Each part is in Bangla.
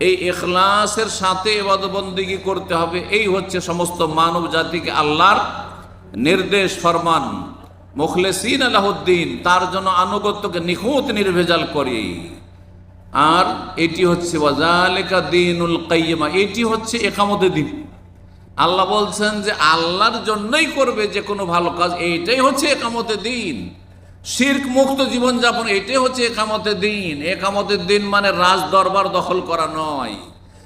এই এখলাসের সাথে এবাদবন্দিগি করতে হবে। এই হচ্ছে সমস্ত মানব জাতিকে আল্লাহর নির্দেশ, ফরমান। মুখলেসিন আলাহদ্দিন, তার জন্য আনুগত্যকে নিখুঁত, নির্ভেজাল করি। আর এটি হচ্ছে, ওয়াজালিকা দিনুল কাইয়্যিমা এটি হচ্ছে একামতে দিন। আল্লাহ বলছেন যে, আল্লাহর জন্যই করবে যে কোনো ভালো কাজ, এইটাই হচ্ছে একামতে দিন। শির্ক মুক্ত জীবনযাপন, এটাই হচ্ছে একামতের দিন। একামতের দিন মানে রাজ দরবার দখল করা নয়।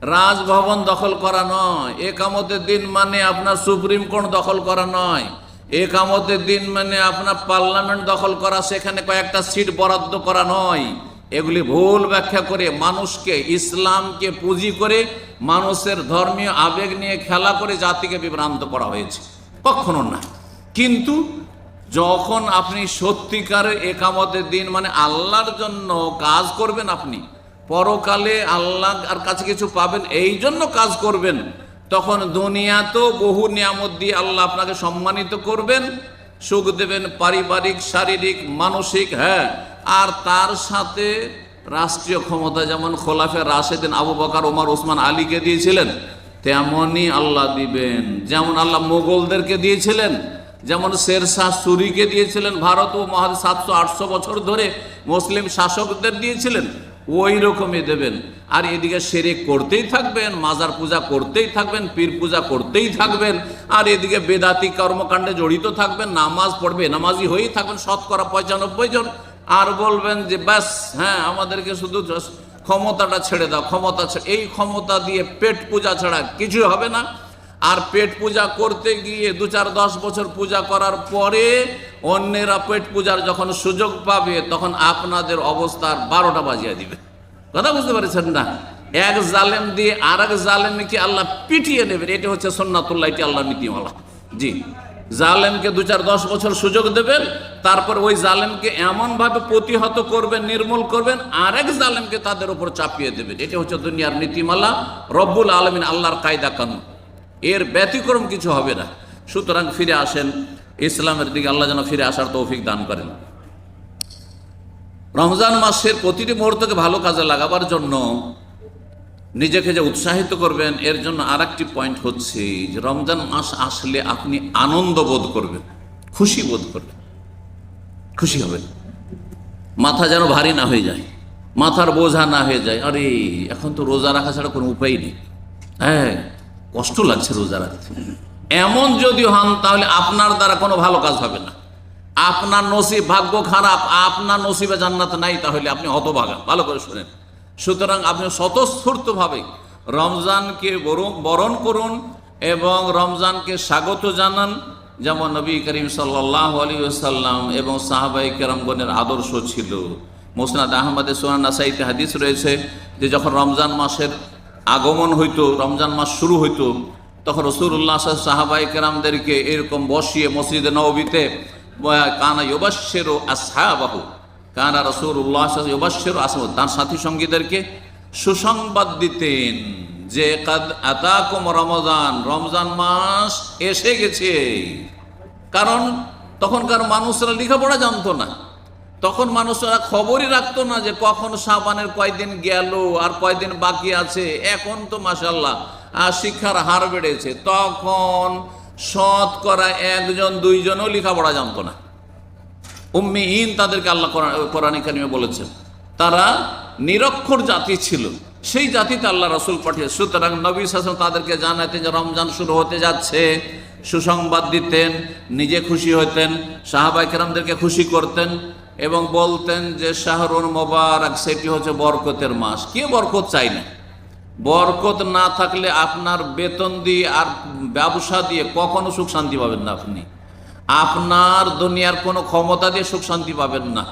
রাজভবন দখল করা নয়। একামতের দিন মানে আপনার সুপ্রিম কোর্ট দখল করা নয়। একামতের দিন মানে আপনার পার্লামেন্ট দখল করা, সেখানে কয়েকটা সিট বরাদ্দ করা নয়। এগুলি ভুল ব্যাখ্যা করে মানুষকে, ইসলামকে পুঁজি করে মানুষের ধর্মীয় আবেগ নিয়ে খেলা করে জাতিকে বিভ্রান্ত করা হয়েছে। কখনো না। কিন্তু যখন আপনি সত্যিকারের একামতের দিন মানে আল্লাহর জন্য কাজ করবেন আপনি, পরকালে আল্লাহ আর কাছে কিছু পাবেন, এই জন্য কাজ করবেন, তখন দুনিয়াতেও বহু নিয়ামত দিয়ে আল্লাহ আপনাকে সম্মানিত করবেন, সুখ দেবেন পারিবারিক, শারীরিক, মানসিক হ্যাঁ। আর তার সাথে রাষ্ট্রীয় ক্ষমতা, যেমন খোলাফে রাশেদিন আবু বকার, ওমর, ওসমান আলীকে দিয়েছিলেন, তেমনই আল্লাহ দিবেন। যেমন আল্লাহ মোগলদেরকে দিয়েছিলেন যেমন শেরশাহ সুরিকে দিয়েছিলেন ভারত ও মহা সাতশো আটশো বছর ধরে মুসলিম শাসকদের দিয়েছিলেন, ওই রকমই দেবেন। আর এদিকে সেরে করতেই থাকবেন, মাজার পূজা করতেই থাকবেন, পীর পূজা করতেই থাকবেন, আর এদিকে বেদাতি কর্মকাণ্ডে জড়িত থাকবেন, নামাজ পড়বে, নামাজি হয়েই থাকবেন, শতকরা পঁচানব্বই জন। আর বলবেন যে ব্যাস হ্যাঁ আমাদেরকে শুধু ক্ষমতাটা ছেড়ে দাও, ক্ষমতা এই ক্ষমতা দিয়ে পেট পূজা ছাড়া কিছু হবে না। আর পেট পূজা করতে গিয়ে দু চার দশ বছর পূজা করার পরে অন্যেরা পেট পূজার যখন সুযোগ পাবে, তখন আপনাদের অবস্থার বারোটা বাজিয়ে দিবে। কথা বুঝতে পারছেন না? এক জালেম দিয়ে আর এক জালেমকে আল্লাহ পিটিয়ে নেবেন এটা হচ্ছে সন্ন্যাতুল্লাহ এটি আল্লাহ নীতিমালা। জি। জালেমকে দু চার দশ বছর সুযোগ দেবেন, তারপর ওই জালেমকে এমনভাবে প্রতিহত করবেন, নির্মূল করবেন, আরেক জালেমকে তাদের উপর চাপিয়ে দেবেন। এটা হচ্ছে দুনিয়ার নীতিমালা। রব্বুল আলমিন আল্লাহর কায়দা কানুন। এর ব্যতিক্রম কিছু হবে না। সুতরাং ফিরে আসেন, ইসলামের দিকে আল্লাহ যেন ফিরে আসার তৌফিক দান করেন। রমজান মাসের প্রতিটি মুহূর্তকে ভালো কাজে লাগাবার জন্য নিজেকে যে উৎসাহিত করবেন, এর জন্য আর পয়েন্ট হচ্ছে যে রমজান মাস আসলে আপনি আনন্দ বোধ করবেন, খুশি বোধ করবেন, খুশি হবেন। মাথা যেন ভারী না হয়ে যায়, মাথার বোঝা না হয়ে যায়। আরে, এখন তো রোজা রাখা ছাড়া কোনো উপায় নেই। হ্যাঁ কষ্ট লাগছে রোজা রাখতে। এমন যদি হন, তাহলে আপনার দ্বারা কোনো ভালো কাজ হবে না। আপনার নসিব ভাগ্য খারাপ, আপনার নসিবে জান্নাত নাই, তাহলে আপনি হতভাগা। ভালো করে শুনেন। সুতরাং আপনি স্বতঃস্ফূর্তভাবে রমজানকে বরণ- করুন এবং রমজানকে স্বাগত জানান, যেমন নবী করিম সাল্লাহ আলী সাল্লাম এবং সাহাবাই কেরামগণের আদর্শ ছিল। মোসনাদ আহমদে সোহান নাসাইতে হাদিস রয়েছে যে যখন রমজান মাসের আগমন হইতো, রমজান মাস শুরু হইতো, তখন রসুল্লাহ সাহাবাই কেরামদেরকে এরকম বসিয়ে মসজিদে নবীতে কানা ইবাসেরও আসহাবাহু? কানা রসুল্লাহ ইবাসেরও আসহ তার সাথী সঙ্গীদেরকে সুসংবাদ দিতেন যে, কাদ আতাকুম রমজান রমজান মাস এসে গেছে। কারণ তখনকার মানুষরা লেখাপড়া জানতো না। তখন মানুষরা খবরই রাখতো না যে কখন সাবানের কয়দিন গেল আর কয়দিন বাকি আছে। এখন তো মাসাল্লাহ শিক্ষার হার বেড়েছে। তখন শতকরা একজন, দুইজনও লেখাপড়া জানতো না। উম্মিহীন তাদেরকে আল্লাহ কোরআন কারিমে বলেছেন। তারা নিরক্ষর জাতি ছিল। সেই জাতিতে আল্লাহ রসুল পাঠিয়ে সুতরাং নবী শাসন তাদেরকে জানাতেন যে রমজান শুরু হতে যাচ্ছে। সুসংবাদ দিতেন, নিজে খুশি হতেন সাহাবাই কেরামদেরকে খুশি করতেন। এবং বলতেন যে শাহরুন মোবারক, সেটি হচ্ছে বরকতের মাস। কে বরকত চাই না? বরকত না থাকলে আপনার বেতন দিয়ে আর ব্যবসা দিয়ে কখনো সুখ শান্তি পাবেন না আপনি। আপনার দুনিয়ার কোনো ক্ষমতা দিয়ে সুখ শান্তি পাবেন না।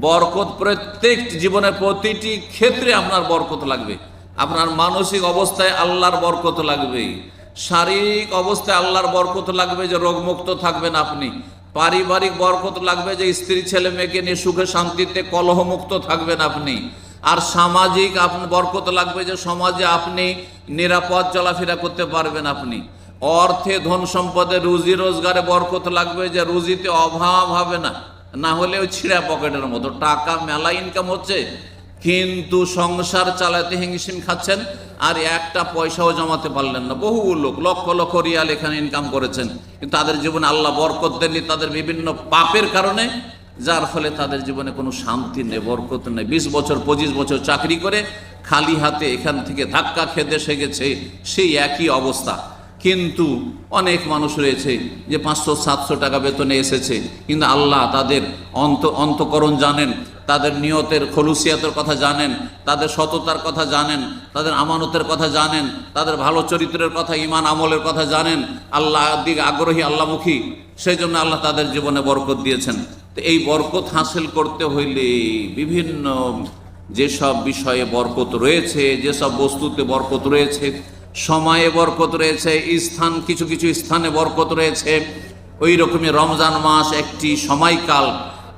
বরকত প্রত্যেক জীবনের প্রতিটি ক্ষেত্রে আপনার বরকত লাগবে। আপনার মানসিক অবস্থায় আল্লাহর বরকত লাগবে। শারীরিক অবস্থায় আল্লাহর বরকত লাগবে যে রোগমুক্ত থাকবেন আপনি। পারিবারিক বরকত লাগবে যে স্ত্রী ছেলে মেয়েকে নিয়ে সুখে শান্তিতে কলহমুক্ত থাকবেন আপনি। আর সামাজিক আপনি বরকত লাগবে যে সমাজে আপনি নিরাপদ চলাফেরা করতে পারবেন আপনি। অর্থে ধন সম্পদে রুজি রোজগারে বরকত লাগবে যে রুজিতে অভাব হবে না। না হলে ওই ছিঁড়া পকেটের মতো। টাকা মেলা ইনকাম হচ্ছে। কিন্তু সংসার চালাতে হিংসিম খাচ্ছেন আর একটা পয়সাও জমাতে পারলেন না। বহু লোক, লক্ষ লক্ষ রিয়াল এখানে ইনকাম করেছেন। কিন্তু তাদের জীবনে আল্লাহ বরকত দেননি, তাদের বিভিন্ন পাপের কারণে, যার ফলে তাদের জীবনে কোনো শান্তি নেই, বরকত নেই। বিশ বছর, পঁচিশ বছর চাকরি করে খালি হাতে এখান থেকে ধাক্কা খেতে দেশে গেছে, সেই একই অবস্থা। কিন্তু অনেক মানুষ রয়েছে যে পাঁচশো, সাতশো টাকা বেতনে এসেছে। কিন্তু আল্লাহ তাদের অন্ত, অন্তকরণ জানেন, তাদের নিয়তের, খলুসিয়াতের কথা জানেন, তাদের সততার কথা জানেন, তাদের আমানতের কথা জানেন, তাদের ভালো চরিত্রের কথা ইমান আমলের কথা জানেন। আল্লাহ দিকে আগ্রহী, আল্লাহমুখী সেই জন্য আল্লাহ তাদের জীবনে বরকত দিয়েছেন। তো এই বরকত হাসিল করতে হইলে বিভিন্ন যেসব বিষয়ে বরকত রয়েছে, যেসব বস্তুতে বরকত রয়েছে সময়ে বরকত রয়েছে, স্থান, কিছু কিছু স্থানে বরকত রয়েছে। ওই রকমই রমজান মাস একটি সময়কাল।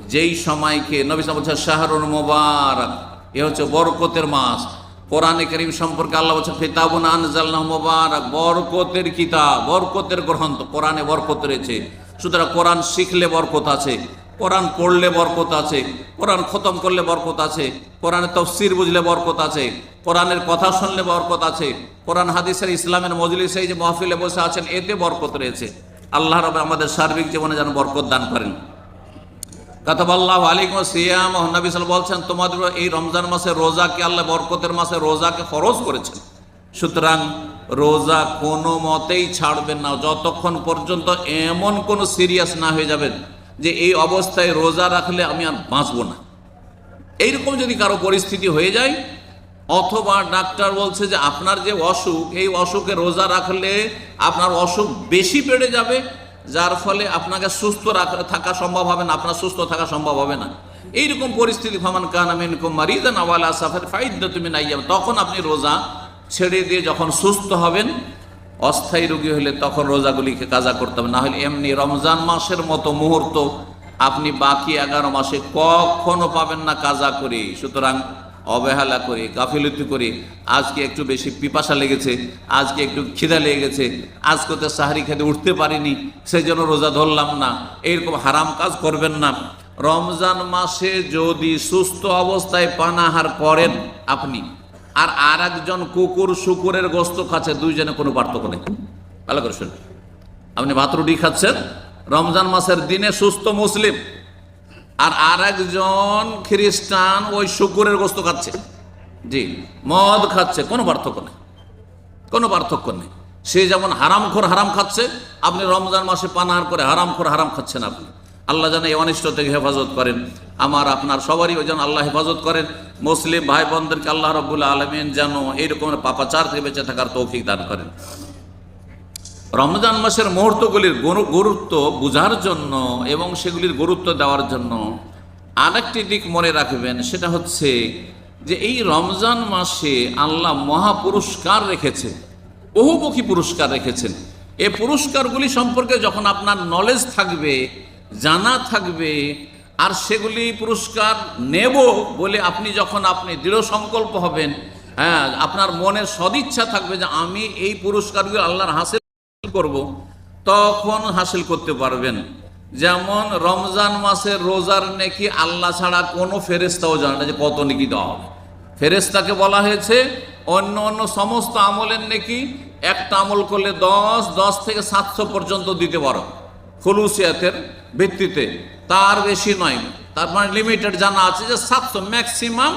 যেই সময়কে নবী সাহেব বলছে শাহরুল মোবারক, এ হচ্ছে বরকতের মাস। কোরআনে করিম সম্পর্কে আল্লাহ বলছে ফিতাবুন আনজাল্লাহ মোবারক, বরকতের কিতাব, বরকতের গ্রন্থ। কোরআনে বরকত রয়েছে। সুতরাং কোরআন শিখলে বরকত আছে। কোরআন পড়লে বরকত আছে, কোরআন খতম করলে বরকত আছে, কোরআনের তফসির বুঝলে বরকত আছে, কোরআনের কথা শুনলে বরকত আছে, কোরআন হাদিসের ইসলামের মজলিসে যে মহফিলে বসে আছেন, এতে বরকত রয়েছে। আল্লাহ রবে আমাদের সার্বিক জীবনে যেন বরকত দান করেন। কথা কাতাবাল্লাহ আলিকুম সিয়াম নবী সাল বলছেন, তোমাদের এই রমজান মাসে রোজাকে আল্লাহ বরকতের মাসে রোজাকে খরচ করেছেন? সুতরাং রোজা কোনো মতেই ছাড়বেন না, যতক্ষণ পর্যন্ত এমন কোনো সিরিয়াস না হয়ে যাবেন যে এই অবস্থায় রোজা রাখলে আমি আর বাঁচবো না। এইরকম যদি কারও পরিস্থিতি হয়ে যায়, অথবা ডাক্তার বলছে যে আপনার যে অসুখ, এই অসুখে রোজা রাখলে আপনার অসুখ বেশি বেড়ে যাবে, যার ফলে আপনাকে সুস্থ থাকা সম্ভব হবে না, আপনার সুস্থ থাকা সম্ভব হবে না। এইরকম পরিস্থিতি, ফামান কান আমিন কুমারিদান আওয়ালা সাফার ফাইদ্দ তুমি নাই তখন আপনি রোজা ছেড়ে দিয়ে যখন সুস্থ হবেন অস্থায়ী রোগী হলে তখন রোজাগুলিকে কাজা করতে হবে। না হলে এমনি রমজান মাসের মতো মুহূর্ত আপনি বাকি এগারো মাসে কখনো পাবেন না কাজা করে। সুতরাং অবহেলা করে, গাফিলতি করে, আজকে একটু বেশি পিপাসা লেগেছে, আজকে একটু খিদা লেগে গেছে, আজকে তো সাহারি খেতে উঠতে পারিনি সেই জন্য রোজা ধরলাম না, এরকম হারাম কাজ করবেন না। রমজান মাসে যদি সুস্থ অবস্থায় পানাহার করেন আপনি আর আর একজন কুকুর শুকুরের গোস্ত খাচ্ছে, দুইজনে কোনো পার্থক্য নেই। ভালো করে শুনুন। আপনি ভাত, রুটি খাচ্ছেন, রমজান মাসের দিনে সুস্থ মুসলিম, আর আর একজন খ্রিস্টান ওই শুকুরের গোস্ত খাচ্ছে। জি, মদ খাচ্ছে, কোনো পার্থক্য নেই। কোনো পার্থক্য নেই। সে যেমন হারামখোর হারাম খাচ্ছে, আপনি রমজান মাসে পানাহার করে হারামখোর হারাম খাচ্ছেন আপনি। আল্লাহ যেন এই অনিষ্ট থেকে হেফাজত করেন। আমার, আপনার সবারই ওই যেন আল্লাহ হেফাজত করেন। মুসলিম ভাই বোনদেরকে আল্লাহ রবুল্লা আলমিন যেন এইরকম পাপাচার থেকে বেঁচে থাকার তৌফিক দান করেন। রমজান মাসের মুহূর্তগুলির গুরুত্ব বোঝার জন্য এবং সেগুলির গুরুত্ব দেওয়ার জন্য আরেকটি দিক মনে রাখবেন, সেটা হচ্ছে যে এই রমজান মাসে আল্লাহ মহা পুরস্কার রেখেছেন, বহুমুখী পুরস্কার রেখেছেন। এই পুরস্কারগুলি সম্পর্কে যখন আপনার নলেজ থাকবে জানা থাকবে, আর সেগুলি পুরস্কার নেব বলে আপনি যখন আপনি দৃঢ় সংকল্প হবেন হ্যাঁ আপনার মনের সদিচ্ছা থাকবে যে আমি এই পুরস্কারগুলো আল্লাহর হাসিল করব, তখন হাসিল করতে পারবেন। যেমন রমজান মাসের রোজার নেকি আল্লাহ ছাড়া কোনো ফেরেস্তাও জানে না যে কত নেকি দেওয়া হবে। ফেরেস্তাকে বলা হয়েছে, অন্য অন্য সমস্ত আমলের নেকি একটা আমল করলে দশ দশ থেকে সাতশো পর্যন্ত দিতে পারো। খলুসিয়াতের ভিত্তিতে। তার বেশি নয়। তার মানে লিমিটেড জানা আছে যে সাতশো ম্যাক্সিমাম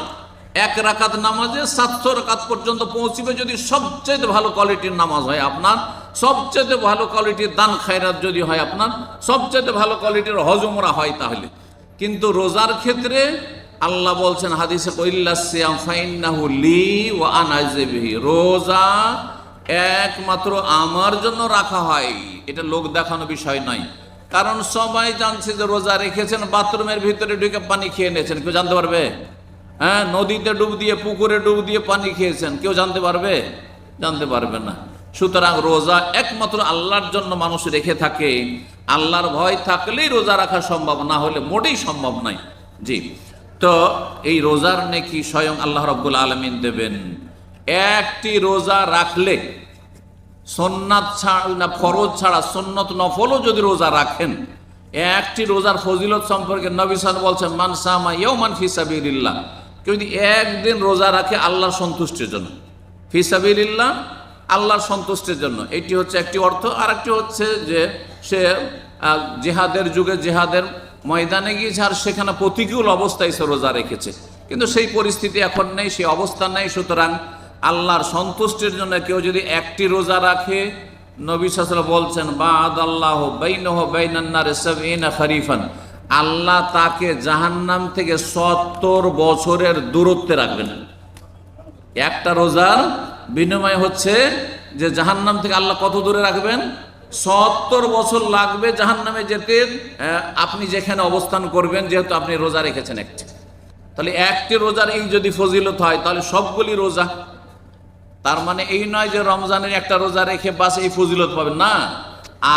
এক রাকাত নামাজে সাতশো রাকাত পর্যন্ত পৌঁছিবে যদি সবচেয়ে ভালো কোয়ালিটির নামাজ হয় আপনার। সবচেয়ে ভালো কোয়ালিটির দান খায়রাত যদি হয় আপনার সবচেয়ে ভালো কোয়ালিটির হজমরা হয় তাহলে। কিন্তু রোজার ক্ষেত্রে আল্লাহ বলছেন হাদিসে কইল্লা সিয়াম ফাইন্নাহু লি ওয়া আনা আজজিবিহি। রোজা একমাত্র আমার জন্য রাখা হয়। এটা লোক দেখানো বিষয় নয়। কারণ সবাই জানছে যে রোজা রেখেছেন, বাথরুমের ভিতরে ঢুকে পানি খেয়ে নিয়েছেন। কেউ জানতে পারবে? হ্যাঁ নদীতে ডুব দিয়ে, পুকুরে ডুব দিয়ে পানি খেয়েছেন। কেউ জানতে পারবে? জানতে পারবে না। সুতরাং রোজা একমাত্র আল্লাহর জন্য মানুষ রেখে থাকে। আল্লাহর ভয় থাকলেই রোজা রাখা সম্ভব, না হলে মোটেই সম্ভব নয়। জি। তো এই রোজার নেকি স্বয়ং আল্লাহ রব্বুল আলমিন দেবেন। একটি রোজা রাখলে সন্ন্যাত ছাড়া না ফরজ ছাড়া, সন্ন্যত নফলও যদি রোজা রাখেন, একটি রোজার ফজিলত সম্পর্কে নবী সাল বলছেন মানসামা ইয়মান ফিসাবিল্লাহ কেউ যদি একদিন রোজা রাখে আল্লাহর সন্তুষ্টির জন্য। ফিসাবিল্লাহ আল্লাহর সন্তুষ্টির জন্য। এটি হচ্ছে একটি অর্থ। আর একটি হচ্ছে যে সে জেহাদের যুগে জেহাদের ময়দানে গিয়েছে আর সেখানে প্রতিকূল অবস্থায় সে রোজা রেখেছে। কিন্তু সেই পরিস্থিতি এখন নেই সেই অবস্থা নেই। সুতরাং আল্লাহর সন্তুষ্টির জন্য কেউ যদি একটি রোজা রাখে, নবী সাসলা বলছেন বাদ আল্লাহ বাইনহ বাইনান্নার সাবিনা খরিফান। আল্লাহ তাকে জাহান্নাম থেকে সত্তর বছরের দূরত্বে রাখবেন। একটা রোজার বিনিময় হচ্ছে যে জাহান্নাম থেকে আল্লাহ কত দূরে রাখবেন? সত্তর বছর লাগবে জাহান্নামে যেতে। আপনি যেখানে অবস্থান করবেন, যেহেতু আপনি রোজা রেখেছেন একটি। তাহলে একটি রোজার এই যদি ফজিলত হয়, তাহলে সবগুলি রোজা তার মানে এই নয় যে রমজানের একটা রোজা রেখে বাস এই ফজিলত পাবেন। না।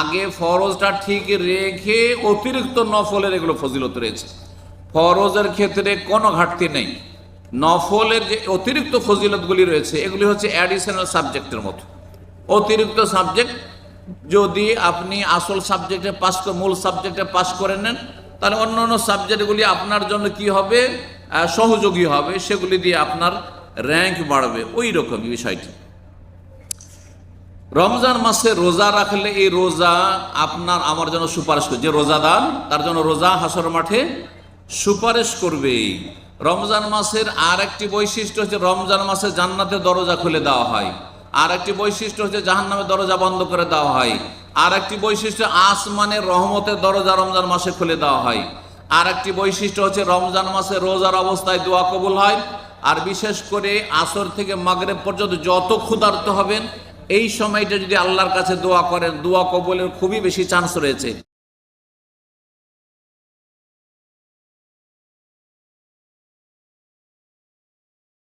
আগে ফরজটা ঠিক রেখে অতিরিক্ত নফলের এগুলো ফজিলত রয়েছে। ফরজের ক্ষেত্রে কোনো ঘাটতি নেই। নফলের যে অতিরিক্ত ফজিলতগুলি রয়েছে, এগুলি হচ্ছে অ্যাডিশনাল সাবজেক্টের মতো। অতিরিক্ত সাবজেক্ট যদি আপনি আসল সাবজেক্টে পাস মূল সাবজেক্টে পাস করে নেন, তাহলে অন্য অন্য সাবজেক্টগুলি আপনার জন্য কি হবে? সহযোগী হবে। সেগুলি দিয়ে আপনার র্যাঙ্ক বাড়বে ওই রকমই বিষয়টি। রমজান মাসে রোজা রাখলে এই রোজা আপনার, আমার জন্য সুপারিশ করবে যে রোজাদার তার জন্য রোজা হাসর মাঠে সুপারিশ করবে। রমজান মাসের আর একটি বৈশিষ্ট্য হচ্ছে রমজান মাসে জান্নাতের দরজা খুলে দেওয়া হয়। আর একটি বৈশিষ্ট্য হচ্ছে জাহান্নামের দরজা বন্ধ করে দেওয়া হয়। আর একটি বৈশিষ্ট্য আসমানের রহমতের দরজা রমজান মাসে খুলে দেওয়া হয়। আর একটি বৈশিষ্ট্য হচ্ছে রমজান মাসে রোজার অবস্থায় দোয়া কবুল হয়। আর বিশেষ করে আসর থেকে মাগরে পর্যন্ত যত ক্ষুধার্ত হবেন, এই সময়টা যদি আল্লাহর কাছে দোয়া করেন, দোয়া কবলের খুবই বেশি চান্স রয়েছে।